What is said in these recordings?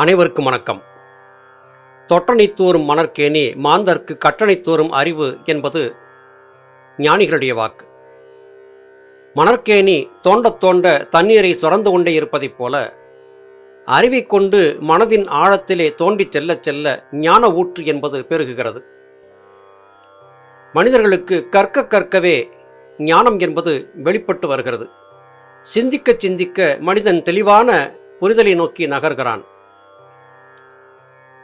அனைவருக்கும் வணக்கம். தொற்றனைத்தோறும் மணற்கேணி மாந்தர்க்கு கற்றனைத்தோறும் அறிவு என்பது ஞானிகளுடைய வாக்கு. மணற்கேணி தோண்டத் தோண்ட தண்ணீரை சுரந்து கொண்டே இருப்பதைப் போல அறிவை கொண்டு மனதின் ஆழத்திலே தோண்டிச் செல்லச் செல்ல ஞான ஊற்று என்பது பெருகுகிறது. மனிதர்களுக்கு கற்க கற்கவே ஞானம் என்பது வெளிப்பட்டு வருகிறது. சிந்திக்க சிந்திக்க மனிதன் தெளிவான புரிதலை நோக்கி நகர்கிறான்.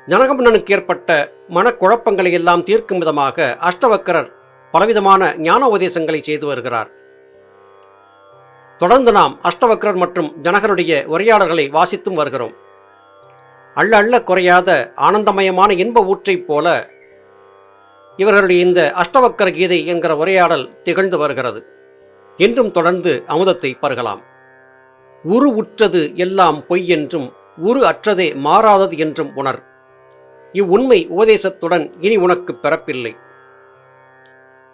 ஜனகமன்னனுக்கு ஏற்பட்ட மனக்குழப்பங்களை எல்லாம் தீர்க்கும் விதமாக அஷ்டவக்கரர் பலவிதமான ஞான உபதேசங்களை செய்து வருகிறார். தொடர்ந்து நாம் அஷ்டவக்கரர் மற்றும் ஜனகருடைய உரையாடல்களை வாசித்தும் வருகிறோம். அள்ள அள்ள குறையாத ஆனந்தமயமான இன்ப ஊற்றைப் போல இவர்களுடைய இந்த அஷ்டவக்கர கீதை என்கிற உரையாடல் திகழ்ந்து வருகிறது. என்றும் தொடர்ந்து அமுதத்தை பருகலாம். உரு உற்றது எல்லாம் பொய் என்றும் உரு அற்றதே மாறாதது என்றும் உணர். இவ்வுண்மை உபதேசத்துடன் இனி உனக்கு பிறப்பில்லை.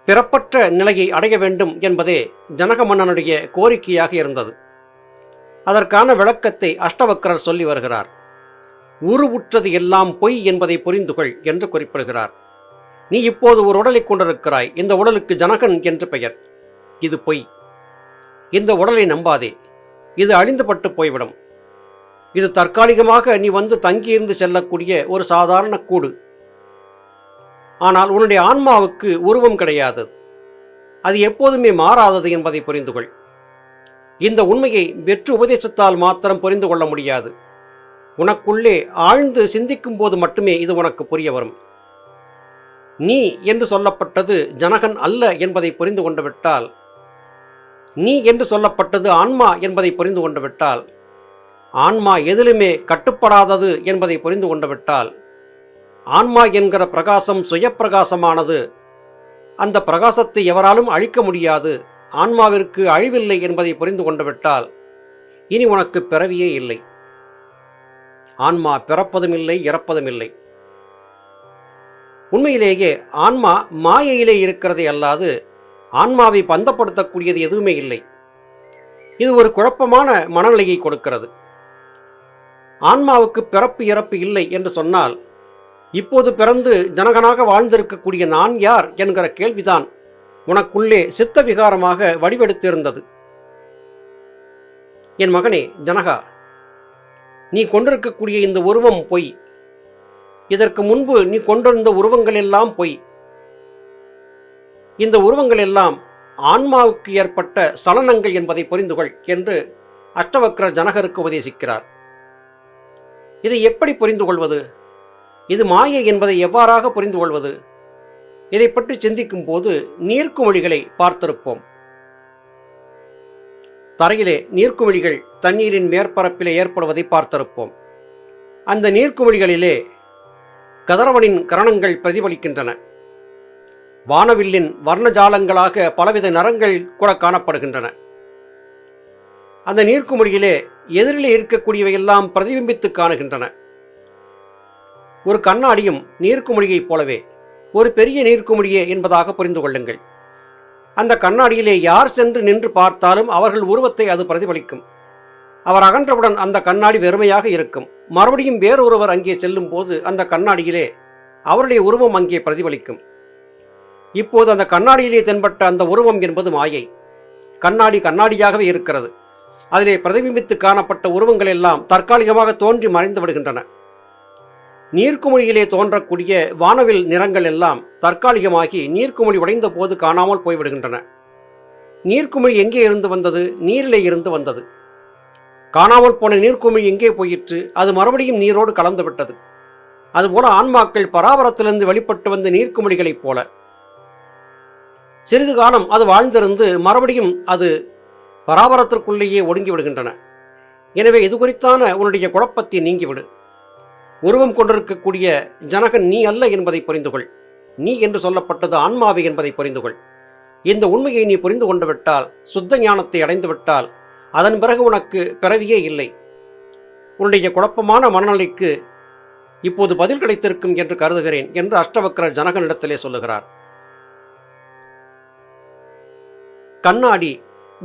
பிறப்பற்ற நிலையை அடைய வேண்டும் என்பதே ஜனக மன்னனுடைய கோரிக்கையாக இருந்தது. அதற்கான விளக்கத்தை அஷ்டவக்கரர் சொல்லி வருகிறார். உருவுற்றது எல்லாம் பொய் என்பதை புரிந்துகொள் என்று குறிப்பிடுகிறார். நீ இப்போது ஒரு உடலை கொண்டிருக்கிறாய். இந்த உடலுக்கு ஜனகன் என்று பெயர். இது பொய். இந்த உடலை நம்பாதே. இது அழிந்துபட்டு போய்விடும். இது தற்காலிகமாக நீ வந்து தங்கியிருந்து செல்லக்கூடிய ஒரு சாதாரண கூடு. ஆனால் உன்னுடைய ஆன்மாவுக்கு உருவம் கிடையாது. அது எப்போதுமே மாறாதது என்பதை புரிந்துகொள். இந்த உண்மையை வெற்று உபதேசத்தால் மாத்திரம் புரிந்து கொள்ள முடியாது. உனக்குள்ளே ஆழ்ந்து சிந்திக்கும் போது மட்டுமே இது உனக்கு புரிய வரும். நீ என்று சொல்லப்பட்டது ஜனகன் அல்ல என்பதை புரிந்து கொண்டு விட்டால் நீ என்று சொல்லப்பட்டது ஆன்மா என்பதை புரிந்து கொண்டு விட்டால் ஆன்மா எதிலுமே கட்டுப்படாதது என்பதை புரிந்து கொண்டு விட்டால் ஆன்மா என்கிற பிரகாசம் சுயப்பிரகாசமானது. அந்த பிரகாசத்தை எவராலும் அழிக்க முடியாது ஆன்மாவிற்கு அழிவில்லை என்பதை புரிந்து கொண்டுவிட்டால் இனி உனக்கு பிறவியே இல்லை. ஆன்மா பிறப்பதும் இல்லை இறப்பதும் இல்லை உண்மையிலேயே ஆன்மா மாயையிலே இருக்கிறதை அல்லாது ஆன்மாவை பந்தப்படுத்தக்கூடியது எதுவுமே இல்லை. இது ஒரு குழப்பமான மனநிலையை கொடுக்கிறது. ஆன்மாவுக்கு பிறப்பு இறப்பு இல்லை என்று சொன்னால் இப்போது பிறந்து ஜனகனாக வாழ்ந்திருக்கக்கூடிய நான் யார் என்கிற கேள்விதான் உனக்குள்ளே சித்த விகாரமாக வடிவெடுத்திருந்தது. என் மகனே ஜனகா நீ கொண்டிருக்கக்கூடிய இந்த உருவம் பொய். இதற்கு முன்பு நீ கொண்டிருந்த உருவங்கள் எல்லாம் பொய். இந்த உருவங்கள் எல்லாம் ஆன்மாவுக்கு ஏற்பட்ட சலனங்கள் என்பதை புரிந்துகொள் என்று அஷ்டவக்ர ஜனகருக்கு உபதேசிக்கிறார். இதை எப்படி புரிந்து கொள்வது இது மாயை என்பதை எவ்வாறாக புரிந்து கொள்வது இதை பற்றி சிந்திக்கும் போது நீர்க்குமிழிகளை பார்த்திருப்போம். தரையிலே நீர்க்குமிழிகள் தண்ணீரின் மேற்பரப்பிலே ஏற்படுவதை பார்த்திருப்போம். அந்த நீர்க்குமிழிகளிலே கதிரவனின் கரணங்கள் பிரதிபலிக்கின்றன. வானவில்லின் வர்ணஜாலங்களாக பலவித நிறங்கள் கூட காணப்படுகின்றன. அந்த நீர்க்குமிழியிலே எதிரிலே இருக்கக்கூடியவையெல்லாம் பிரதிபிம்பித்து காணுகின்றன. ஒரு கண்ணாடியும் நீர்க்குமிழியைப் போலவே ஒரு பெரிய நீர்க்குமிழியே என்பதாக புரிந்து கொள்ளுங்கள். அந்த கண்ணாடியிலே யார் சென்று நின்று பார்த்தாலும் அவர்கள் உருவத்தை அது பிரதிபலிக்கும். அவர் அகன்றவுடன் அந்த கண்ணாடி வெறுமையாக இருக்கும். மறுபடியும் வேறொருவர் அங்கே செல்லும் போது அந்த கண்ணாடியிலே அவருடைய உருவம் அங்கே பிரதிபலிக்கும். இப்போது அந்த கண்ணாடியிலே தென்பட்ட அந்த உருவம் என்பது மாயை. கண்ணாடி கண்ணாடியாகவே இருக்கிறது. அதிலே பிரதிபிம்பித்து காணப்பட்ட உருவங்கள் எல்லாம் தற்காலிகமாக தோன்றி மறைந்து விடுகின்றன நீர்க்குமிழியிலே தோன்றக்கூடிய வானவில் நிறங்கள் எல்லாம் தற்காலிகமாகி நீர்க்குமிழி உடைந்த போது காணாமல் போய்விடுகின்றன. நீர்க்குமிழி எங்கே இருந்து வந்தது? நீரிலே இருந்து வந்தது. காணாமல் போன நீர்க்குமிழி எங்கே போயிற்று? அது மறுபடியும் நீரோடு கலந்து விட்டது. அதுபோல ஆன்மாக்கள் பராபரத்திலிருந்து வெளிப்பட்டு வந்த நீர்க்குமிழிகளைப் போல. சிறிது காலம் அது வாழ்ந்திருந்து மறுபடியும் அது பராபரத்திற்குள்ளேயே ஒடுங்கி விடுகின்றன எனவே இது குறித்தான உன்னுடைய குழப்பத்தை நீங்கிவிடு. உருவம் கொண்டிருக்கக்கூடிய ஜனகன் நீ அல்ல என்பதை புரிந்துகொள் நீ என்று சொல்லப்பட்டது ஆன்மாவை என்பதை புரிந்துகொள் இந்த உண்மையை நீ புரிந்து கொண்டு விட்டால் சுத்த ஞானத்தை அடைந்து விட்டால் அதன் பிறகு உனக்கு பிறவியே இல்லை. உன்னுடைய குழப்பமான மனநிலைக்கு இப்போது பதில் கிடைத்திருக்கும் என்று கருதுகிறேன் என்று அஷ்டவக்கரர் ஜனகனிடத்திலே சொல்லுகிறார். கண்ணாடி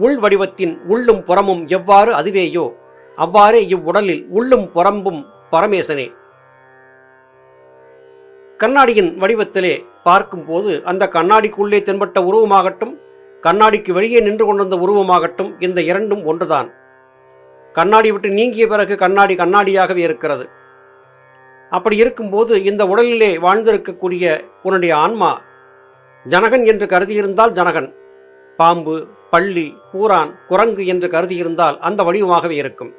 உள் வடிவத்தின் உள்ளும் புறமும் எவ்வாறு அதுவேயோ அவ்வாறே இவ்வுடலில் உள்ளும் புறம்பும் பரமேசனே. கண்ணாடியின் வடிவத்திலே பார்க்கும்போது அந்த கண்ணாடிக்குள்ளே தென்பட்ட உருவமாகட்டும் கண்ணாடிக்கு வெளியே நின்று கொண்டிருந்த உருவமாகட்டும் இந்த இரண்டும் ஒன்றுதான். கண்ணாடி விட்டு நீங்கிய பிறகு கண்ணாடி கண்ணாடியாகவே இருக்கிறது. அப்படி இருக்கும்போது இந்த உடலிலே வாழ்ந்திருக்கக்கூடிய உன்னுடைய ஆன்மா ஜனகன் என்று கருதியிருந்தால் ஜனகன். பாம்பு பள்ளி பூரான் குரங்கு என்று கருதியிருந்தால் அந்த வடிவமாகவே இருக்கும்.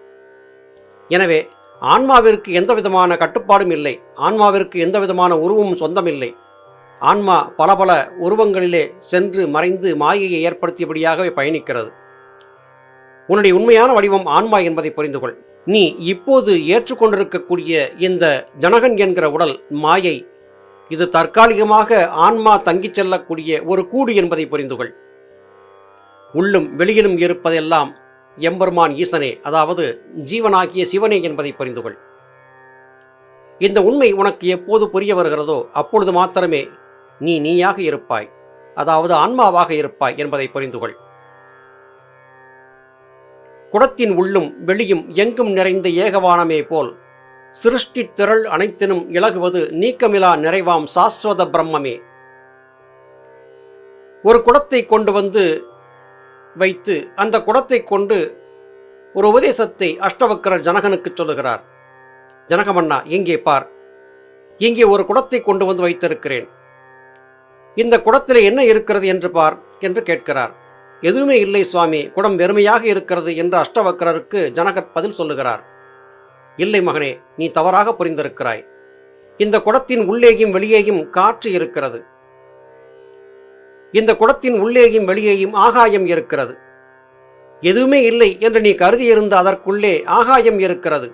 எனவே ஆன்மாவிற்கு எந்த விதமான கட்டுப்பாடும் இல்லை. ஆன்மாவிற்கு எந்த விதமான உருவமும் சொந்தமில்லை. ஆன்மா பல பல உருவங்களிலே சென்று மறைந்து மாயையை ஏற்படுத்தியபடியாகவே பயணிக்கிறது. உன்னுடைய உண்மையான வடிவம் ஆன்மா என்பதை புரிந்து கொள் நீ இப்போது ஏற்றுக்கொண்டிருக்கக்கூடிய இந்த ஜனகன் என்கிற உடல் மாயை இது தற்காலிகமாக ஆன்மா தங்கிச் செல்லக்கூடிய ஒரு கூடு என்பதை புரிந்து கொள் உள்ளும் வெளியிலும் இருப்பதெல்லாம் எம்பெருமான் ஈசனே அதாவது ஜீவனாகிய சிவனே என்பதை புரிந்து கொள். இந்த உண்மை உனக்கு எப்போது புரிய வருகிறதோ அப்பொழுது மாத்திரமே நீ நீயாக இருப்பாய் அதாவது ஆன்மாவாக இருப்பாய் என்பதை புரிந்து கொள். குடத்தின் உள்ளும் வெளியும் எங்கும் நிறைந்த ஏகவானமே போல் சிருஷ்டி திரள் அனைத்தினும் இலகுவது நீக்கமிலா நிறைவாம் சாஸ்வத பிரம்மமே. ஒரு குடத்தை கொண்டு வந்து வைத்து அந்த குடத்தை கொண்டு ஒரு உபதேசத்தை அஷ்டவக்கரர் ஜனகனுக்கு சொல்லுகிறார். ஜனகமன்னா இங்கே பார். இங்கே ஒரு குடத்தை கொண்டு வந்து வைத்திருக்கிறேன். இந்த குடத்தில் என்ன இருக்கிறது என்று பார் என்று கேட்கிறார். எதுவுமே இல்லை சுவாமி. குடம் வெறுமையாக இருக்கிறது என்று அஷ்டவக்கரருக்கு ஜனகர் பதில் சொல்லுகிறார். இல்லை மகனே நீ தவறாக புரிந்திருக்கிறாய். இந்த குடத்தின் உள்ளேயும் வெளியேயும் காற்று இருக்கிறது. இந்த குடத்தின் உள்ளேயும் வெளியேயும் ஆகாயம் இருக்கிறது. எதுவுமே இல்லை என்று நீ கருதியிருந்த அதற்குள்ளே ஆகாயம் இருக்கிறது.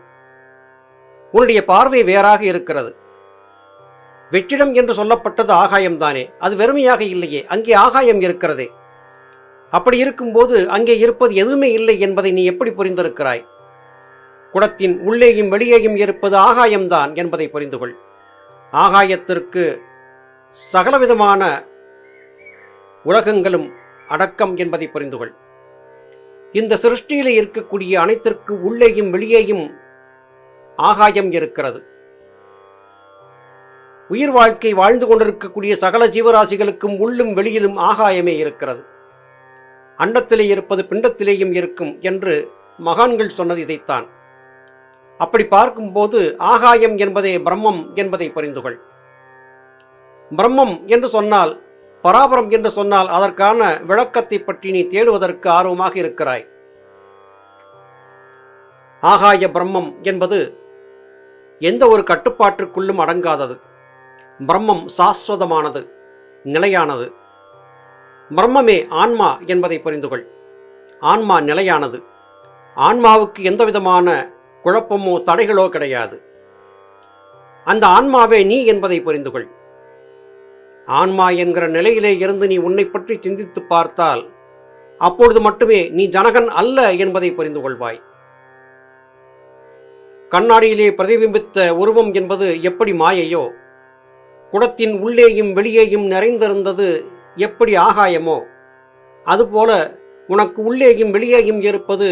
உன்னுடைய பார்வை வேறாக இருக்கிறது. வெற்றிடம் என்று சொல்லப்பட்டது ஆகாயம்தானே. அது வெறுமையாக இல்லையே. அங்கே ஆகாயம் இருக்கிறதே. அப்படி இருக்கும்போது அங்கே இருப்பது எதுவுமே இல்லை என்பதை நீ எப்படி புரிந்திருக்கிறாய்? குடத்தின் உள்ளேயும் வெளியேயும் இருப்பது ஆகாயம்தான் என்பதை புரிந்து கொள் ஆகாயத்திற்கு சகலவிதமான உலகங்களும் அடக்கம் என்பதை புரிந்து கொள் இந்த சிருஷ்டியில் இருக்கக்கூடிய அனைத்திற்கு உள்ளேயும் வெளியேயும் ஆகாயம் இருக்கிறது. உயிர் வாழ்க்கை வாழ்ந்து கொண்டிருக்கக்கூடிய சகல ஜீவராசிகளுக்கும் உள்ளும் வெளியிலும் ஆகாயமே இருக்கிறது. அண்டத்திலே இருப்பது பிண்டத்திலேயும் இருக்கும் என்று மகான்கள் சொன்னது இதைத்தான். அப்படி பார்க்கும்போது ஆகாயம் என்பதே பிரம்மம் என்பதை புரிந்துகொள். பிரம்மம் என்று சொன்னால் பராபரம் என்று சொன்னால் அதற்கான விளக்கத்தை பற்றி நீ தேடுவதற்கு ஆர்வமாக இருக்கிறாய். ஆகாய பிரம்மம் என்பது எந்த ஒரு கட்டுப்பாட்டிற்குள்ளும் அடங்காதது. பிரம்மம் சாஸ்வதமானது நிலையானது. பிரம்மமே ஆன்மா என்பதை புரிந்து கொள் ஆன்மா நிலையானது. ஆன்மாவுக்கு எந்த விதமான குழப்பமோ தடைகளோ கிடையாது. அந்த ஆன்மாவே நீ என்பதை புரிந்து கொள் ஆன்மா என்கிற நிலையிலே இருந்து நீ உன்னை பற்றி சிந்தித்து பார்த்தால் அப்பொழுது மட்டுமே நீ ஜனகன் அல்ல என்பதை புரிந்து கொள்வாய். கண்ணாடியிலே பிரதிபிம்பித்த உருவம் என்பது எப்படி மாயையோ குடத்தின் உள்ளேயும் வெளியேயும் நிறைந்திருந்தது எப்படி ஆகாயமோ அதுபோல உனக்கு உள்ளேயும் வெளியேயும் இருப்பது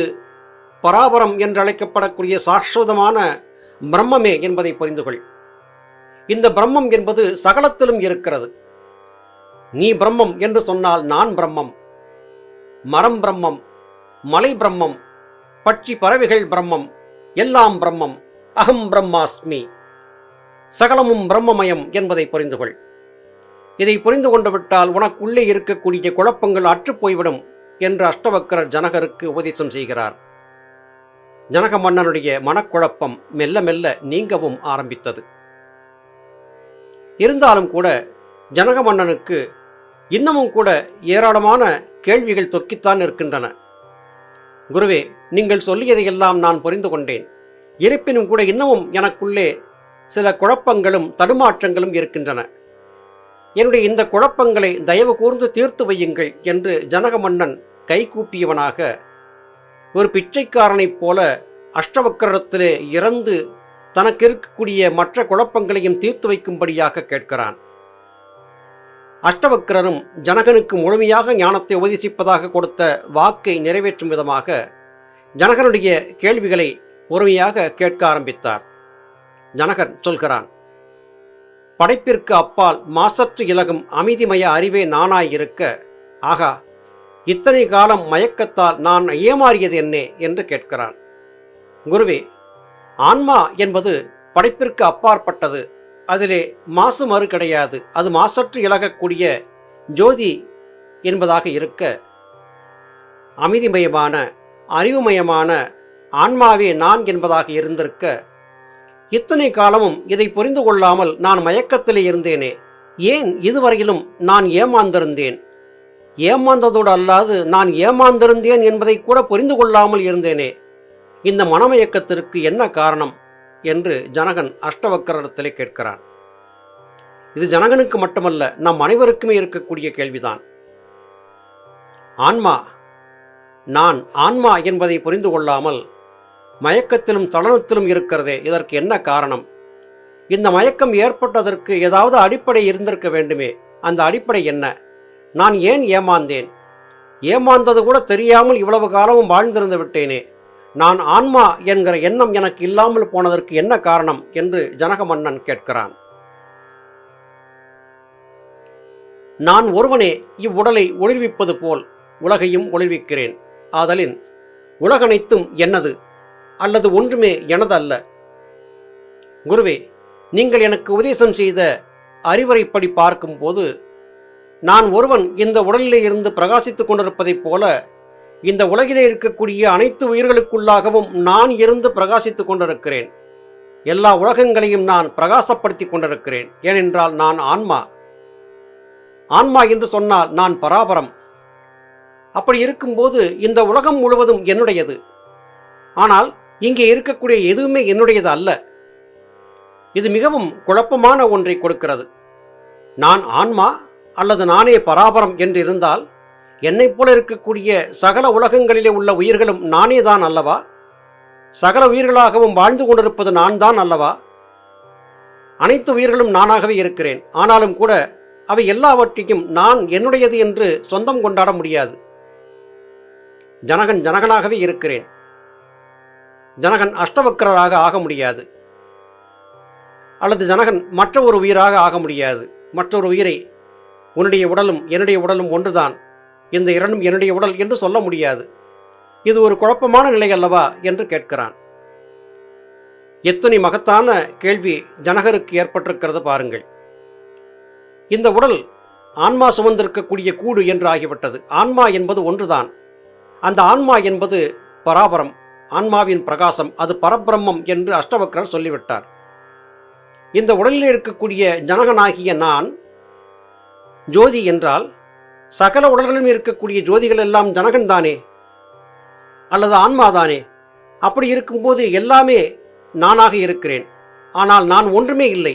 பராபரம் என்றழைக்கப்படக்கூடிய சாஸ்வதமான பிரம்மமே என்பதை புரிந்துகொள் இந்த பிரம்மம் என்பது சகலத்திலும் இருக்கிறது. நீ பிரம்மம் என்று சொன்னால் நான் பிரம்மம். மரம் பிரம்மம் மலை பிரம்மம் பட்சி பறவைகள் பிரம்மம் எல்லாம் பிரம்மம் அகம் பிரம்மாஸ்மி. சகலமும் பிரம்மமயம் என்பதை புரிந்து கொள் இதை புரிந்து கொண்டு விட்டால் உனக்குள்ளே இருக்கக்கூடிய குழப்பங்கள் அற்றுப்போய்விடும் என்று அஷ்டவக்கரர் ஜனகருக்கு உபதேசம் செய்கிறார். ஜனக மன்னனுடைய மனக்குழப்பம் மெல்ல மெல்ல நீங்கவும் ஆரம்பித்தது. இருந்தாலும் கூட ஜனக மன்னனுக்கு இன்னமும் கூட ஏராளமான கேள்விகள் தொக்கித்தான் இருக்கின்றன குருவே நீங்கள் சொல்லியதையெல்லாம் நான் புரிந்து கொண்டேன். இருப்பினும் கூட இன்னமும் எனக்குள்ளே சில குழப்பங்களும் தடுமாற்றங்களும் இருக்கின்றன. என்னுடைய இந்த குழப்பங்களை தயவு கூர்ந்து தீர்த்து வையுங்கள் என்று ஜனக மன்னன் கைகூப்பியவனாக ஒரு பிச்சைக்காரனைப் போல அஷ்டவக்கரத்திலே இறந்து தனக்கு இருக்கக்கூடிய மற்ற குழப்பங்களையும் தீர்த்து வைக்கும்படியாக கேட்கிறான். அஷ்டவக்ரரும் ஜனகனுக்கு முழுமையாக ஞானத்தை உபதேசிப்பதாக கொடுத்த வாக்கை நிறைவேற்றும் விதமாக ஜனகனுடைய கேள்விகளை பொறுமையாக கேட்க ஆரம்பித்தார். ஜனகர் சொல்கிறான் படைப்பிற்கு அப்பால் மாசற்று இலகும் அமைதிமய அறிவே நானாயிருக்க ஆகா இத்தனை காலம் மயக்கத்தால் நான் ஏமாறியது என்னே? என்று கேட்கிறான். குருவே ஆன்மா என்பது படைப்பிற்கு அப்பாற்பட்டது. அதிலே மாசு மறு கிடையாது. அது மாசற்று இழகக்கூடிய ஜோதி என்பதாக இருக்க அமைதிமயமான அறிவுமயமான ஆன்மாவே நான் என்பதாக இருந்திருக்க இத்தனை காலமும் இதை புரிந்து கொள்ளாமல் நான் மயக்கத்திலே இருந்தேனே ஏன் இதுவரையிலும் நான் ஏமாந்திருந்தேன்? ஏமாந்ததோடு அல்லாது நான் ஏமாந்திருந்தேன் என்பதை கூட புரிந்து கொள்ளாமல் இருந்தேனே இந்த மனமயக்கத்திற்கு என்ன காரணம்? என்று ஜனகன் அஷ்டவக்கரத்திலே கேட்கிறான். இது ஜனகனுக்கு மட்டுமல்ல நம் அனைவருக்குமே இருக்கக்கூடிய கேள்விதான். ஆன்மா நான் ஆன்மா என்பதை புரிந்து கொள்ளாமல் மயக்கத்திலும் தளனத்திலும் இருக்கிறதே இதற்கு என்ன காரணம்? இந்த மயக்கம் ஏற்பட்டதற்கு ஏதாவது அடிப்படை இருந்திருக்க வேண்டுமே அந்த அடிப்படை என்ன? நான் ஏன் ஏமாந்தேன்? ஏமாந்தது கூட தெரியாமல் இவ்வளவு காலமும் வாழ்ந்திருந்து விட்டேனே நான் ஆன்மா என்கிற எண்ணம் எனக்கு இல்லாமல் போனதற்கு என்ன காரணம் என்று ஜனக மன்னன் கேட்கிறான். நான் ஒருவனே இவ்வுடலை ஒளிர்விப்பது போல் உலகையும் ஒளிர்விக்கிறேன். ஆதலின் உலகனைத்தும் என்னது? அல்லது ஒன்றுமே எனது அல்ல குருவே நீங்கள் எனக்கு உபதேசம் செய்த அறிவுரைப்படி பார்க்கும்போது நான் ஒருவன் இந்த உடலிலே இருந்து பிரகாசித்துக் கொண்டிருப்பதைப் போல இந்த உலகிலே இருக்கக்கூடிய அனைத்து உயிர்களுக்குள்ளாகவும் நான் இருந்து பிரகாசித்துக் கொண்டிருக்கிறேன். எல்லா உலகங்களையும் நான் பிரகாசப்படுத்திக் கொண்டிருக்கிறேன். ஏனென்றால் நான் ஆன்மா. ஆன்மா என்று சொன்னால் நான் பராபரம். அப்படி இருக்கும்போது இந்த உலகம் முழுவதும் என்னுடையது. ஆனால் இங்கே இருக்கக்கூடிய எதுவுமே என்னுடையது அல்ல. இது மிகவும் குழப்பமான ஒன்றை கொடுக்கிறது. நான் ஆன்மா அல்லது நானே பராபரம் என்று இருந்தால் என்னைப் போல இருக்கக்கூடிய சகல உலகங்களிலே உள்ள உயிர்களும் நானே தான் அல்லவா? சகல உயிர்களாகவும் வாழ்ந்து கொண்டிருப்பது நான் தான் அல்லவா? அனைத்து உயிர்களும் நானாகவே இருக்கிறேன். ஆனாலும் கூட அவை எல்லாவற்றையும் நான் என்னுடையது என்று சொந்தம் கொண்டாட முடியாது. ஜனகன் ஜனகனாகவே இருக்கிறேன். ஜனகன் அஷ்டவக்கரராக ஆக முடியாது. அல்லது ஜனகன் மற்ற ஒரு உயிராக ஆக முடியாது. மற்றொரு உயிரை உன்னுடைய உடலும் என்னுடைய உடலும் ஒன்றுதான். இந்த இரண்டும் என்னுடைய உடல் என்று சொல்ல முடியாது. இது ஒரு குழப்பமான நிலை அல்லவா? என்று கேட்கிறான். எத்தனை மகத்தான கேள்வி ஜனகருக்கு ஏற்பட்டிருக்கிறது பாருங்கள். இந்த உடல் ஆன்மா சுமந்திருக்கக்கூடிய கூடு என்று ஆகிவிட்டது. ஆன்மா என்பது ஒன்றுதான். அந்த ஆன்மா என்பது பராபரம் ஆன்மாவின் பிரகாசம் அது பரபிரம்மம் என்று அஷ்டவக்கரர் சொல்லிவிட்டார். இந்த உடலில் இருக்கக்கூடிய ஜனகனாகிய நான் ஜோதி என்றால் சகல உடல்களிலும் இருக்கக்கூடிய ஜோதிகள் எல்லாம் ஜனகன் தானே? அல்லது ஆன்மாதானே அப்படி இருக்கும்போது எல்லாமே நானாக இருக்கிறேன். ஆனால் நான் ஒன்றுமே இல்லை.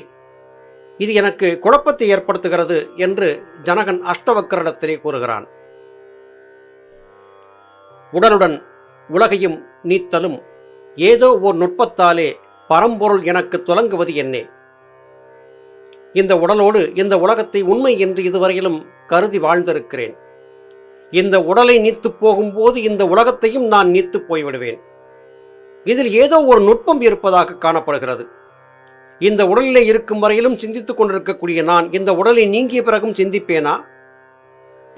இது எனக்கு குழப்பத்தை ஏற்படுத்துகிறது என்று ஜனகன் அஷ்டவக்கரிடத்திலே கூறுகிறான். உடலுடன் உலகையும் நீத்தலும் ஏதோ ஓர் நுட்பத்தாலே பரம்பொருள் எனக்கு துலங்குவது என்னே. இந்த உடலோடு இந்த உலகத்தை உண்மை என்று இதுவரையிலும் கருதி வாழ்ந்திருக்கிறேன். இந்த உடலை நீத்து போகும்போது இந்த உலகத்தையும் நான் நீத்து போய்விடுவேன். இதில் ஏதோ ஒரு நுட்பம் இருப்பதாக காணப்படுகிறது. இந்த உடலிலே இருக்கும் வரையிலும் சிந்தித்துக் கொண்டிருக்கக்கூடிய நான் இந்த உடலை நீங்கிய பிறகும் சிந்திப்பேனா?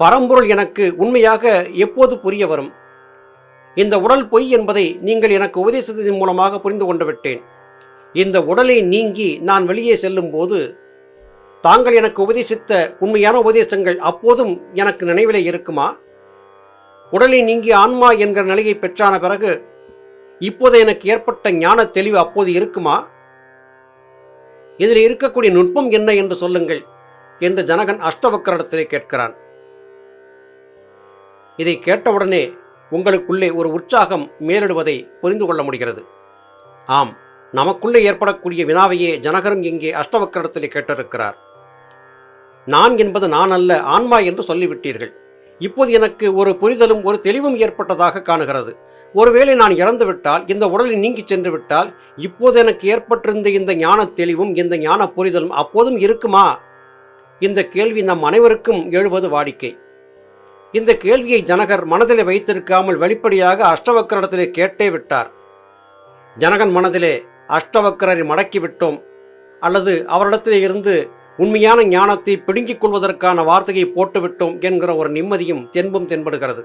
பரம்பொருள் எனக்கு உண்மையாக எப்போது புரிய வரும்? இந்த உடல் பொய் என்பதை நீங்கள் எனக்கு உபதேசத்தின் மூலமாக புரிந்து கொண்டு விட்டேன். இந்த உடலை நீங்கி நான் வெளியே செல்லும் போது தாங்கள் எனக்கு உபதேசித்த உண்மையான உபதேசங்கள் அப்போதும் எனக்கு நினைவிலே இருக்குமா? உடலை நீங்கி ஆன்மா என்கிற நிலையை பெற்றான பிறகு இப்போது எனக்கு ஏற்பட்ட ஞான தெளிவு அப்போது இருக்குமா? இதில் இருக்கக்கூடிய நுட்பம் என்ன என்று சொல்லுங்கள் என்று ஜனகன் அஷ்டவக்கரிடத்திலே கேட்கிறான். இதை கேட்டவுடனே உங்களுக்குள்ளே ஒரு உற்சாகம் மேலிடுவதை புரிந்து கொள்ள முடிகிறது. ஆம் நமக்குள்ளே ஏற்படக்கூடிய வினாவையே ஜனகரும் இங்கே அஷ்டவக்கரிடத்திலே கேட்டிருக்கிறார். நான் என்பது நான் அல்ல ஆன்மா என்று சொல்லிவிட்டீர்கள். இப்போது எனக்கு ஒரு புரிதலும் ஒரு தெளிவும் ஏற்பட்டதாக காணுகிறது. ஒருவேளை நான் இறந்துவிட்டால் இந்த உடலில் நீங்கி சென்று விட்டால் இப்போது எனக்கு ஏற்பட்டிருந்த இந்த ஞான தெளிவும் இந்த ஞான புரிதலும் அப்போதும் இருக்குமா? இந்த கேள்வி நம் அனைவருக்கும் எழுவது வாடிக்கை. இந்த கேள்வியை ஜனகர் மனதிலே வைத்திருக்காமல் வெளிப்படையாக அஷ்டவக்கரிடத்திலே கேட்டே விட்டார். ஜனகன் மனதிலே அஷ்டவக்கரரை மடக்கிவிட்டோம். அல்லது அவரிடத்திலே இருந்து உண்மையான ஞானத்தை பிடுங்கிக் கொள்வதற்கான வார்த்தையை போட்டுவிட்டோம் என்கிற ஒரு நிம்மதியும் தென்பும் தென்படுகிறது.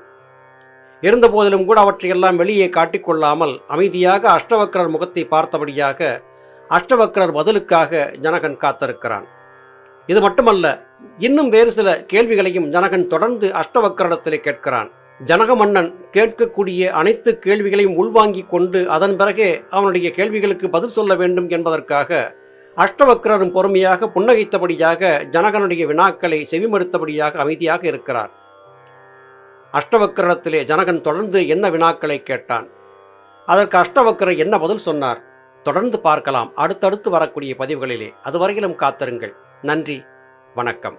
இருந்தபோதிலும் கூட அவற்றையெல்லாம் வெளியே காட்டிக்கொள்ளாமல் அமைதியாக அஷ்டவக்கரர் முகத்தை பார்த்தபடியாக அஷ்டவக்கரர் பதிலுக்காக ஜனகன் காத்திருக்கிறான். இது மட்டுமல்ல இன்னும் வேறு சில கேள்விகளையும் ஜனகன் தொடர்ந்து அஷ்டவக்கரிடத்திலே கேட்கிறான். ஜனக மன்னன் கேட்கக்கூடிய அனைத்து கேள்விகளையும் உள்வாங்கிக் கொண்டு அதன் பிறகே அவனுடைய கேள்விகளுக்கு பதில் சொல்ல வேண்டும் என்பதற்காக அஷ்டவக்ரரும் பொறுமையாக புன்னகைத்தபடியாக ஜனகனுடைய வினாக்களை செவிமறுத்தபடியாக அமைதியாக இருக்கிறார். அஷ்டவக்ரத்திலே ஜனகன் தொடர்ந்து என்ன வினாக்களை கேட்டான்? அதற்கு அஷ்டவக்ரர் என்ன பதில் சொன்னார்? தொடர்ந்து பார்க்கலாம். அடுத்தடுத்து வரக்கூடிய பதிவுகளிலே. அதுவரையிலும் காத்திருங்கள். நன்றி. வணக்கம்.